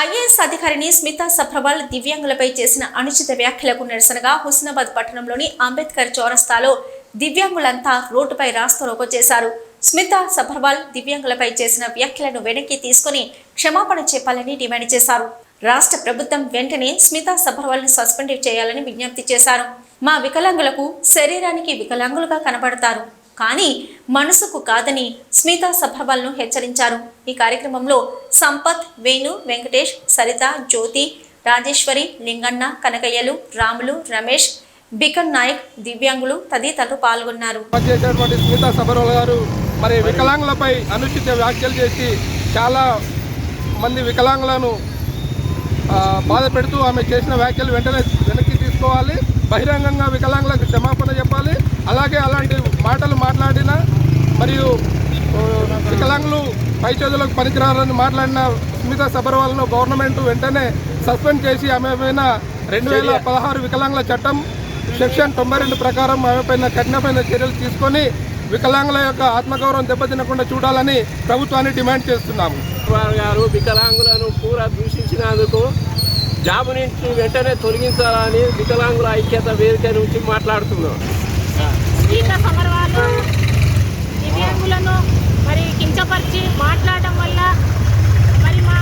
IAS అధికారిని స్మితా సభ్రవాల్ దివ్యాంగులపై చేసిన అనుచిత వ్యాఖ్యలకు నిరసనగా హుస్నాబాద్ పట్టణంలోని అంబేద్కర్ చౌరస్తాలో దివ్యాంగులంతా రోడ్డుపై రాస్తారోకో చేశారు. స్మితా సభర్వాల్ దివ్యాంగులపై చేసిన వ్యాఖ్యలను వెనక్కి తీసుకుని క్షమాపణ చెప్పాలని డిమాండ్ చేశారు. రాష్ట్ర ప్రభుత్వం వెంటనే స్మితా సభర్వాల్ని సస్పెండ్ చేయాలని విజ్ఞప్తి చేశారు. మా వికలాంగులకు శరీరానికి వికలాంగులుగా కనబడతారు. కానీ మనసుకు కాదని స్మితా సభర్వాల్ను హెచ్చరించారు. ఈ కార్యక్రమంలో సంపత్ వేణు వెంకటేష్ సరిత జ్యోతి రాజేశ్వరి లింగన్న కనకయ్యలు రాములు రమేష్ బికన్ నాయక్ దివ్యాంగులు తదితరులు పాల్గొన్నారు. స్మితా సబరోల్ గారు మరి వికలాంగులపై అనుచిత వ్యాఖ్యలు చేసి చాలా మంది వికలాంగులను బాధ పెడుతూ ఆమె చేసిన వ్యాఖ్యలు వెంటనే వెనక్కి తీసుకోవాలి. బహిరంగంగా వికలాంగులకు క్షమాపణ చెప్పాలి. అలాగే అలాంటి మాటలు మాట్లాడిన మరియు వికలాంగులు పై చదువులకు పనికిరారని మాట్లాడిన స్మితా సబర్వాల్ను గవర్నమెంట్ వెంటనే సస్పెండ్ చేసి ఆమె పైన రెండు వేల పదహారు వికలాంగుల చట్టం సెక్షన్ తొంభై రెండు ప్రకారం ఆమె పైన కఠినమైన చర్యలు తీసుకొని వికలాంగుల యొక్క ఆత్మగౌరవం దెబ్బతినకుండా చూడాలని ప్రభుత్వాన్ని డిమాండ్ చేస్తున్నాము. గారు వికలాంగులను పూరా దూషించినందుకు జాబు నుంచి వెంటనే తొలగించాలని వికలాంగుల ఐక్యత వేదిక నుంచి మాట్లాడుతున్నాం. దివ్యాంగులను మరి కించపరిచి మాట్లాడడం వల్ల మరి మా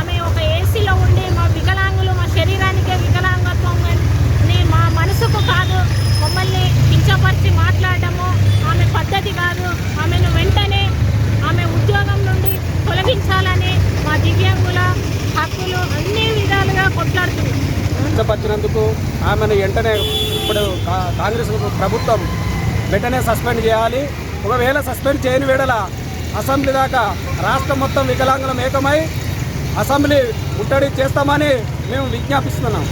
ఆమె ఒక ఏసీలో ఉండి మా వికలాంగులు మా శరీరానికే వికలాంగత్వం అని మా మనసుకు కాదు మమ్మల్ని కించపరిచి మాట్లాడడము ఆమె పద్ధతి కాదు. ఆమెను వెంటనే ఆమె ఉద్యోగం నుండి తొలగించాలని మా దివ్యాంగుల హక్కులు అన్ని విధాలుగా ఆమెను వెంటనే ఇప్పుడు కాంగ్రెస్ ప్రభుత్వం వెంటనే సస్పెండ్ చేయాలి. ఒకవేళ సస్పెండ్ చేయని వేళల అసెంబ్లీ దాకా రాష్ట్రం మొత్తం వికలాంగులం ఏకమై అసెంబ్లీ ముట్టడి చేస్తామని మేము విజ్ఞాపిస్తున్నాం.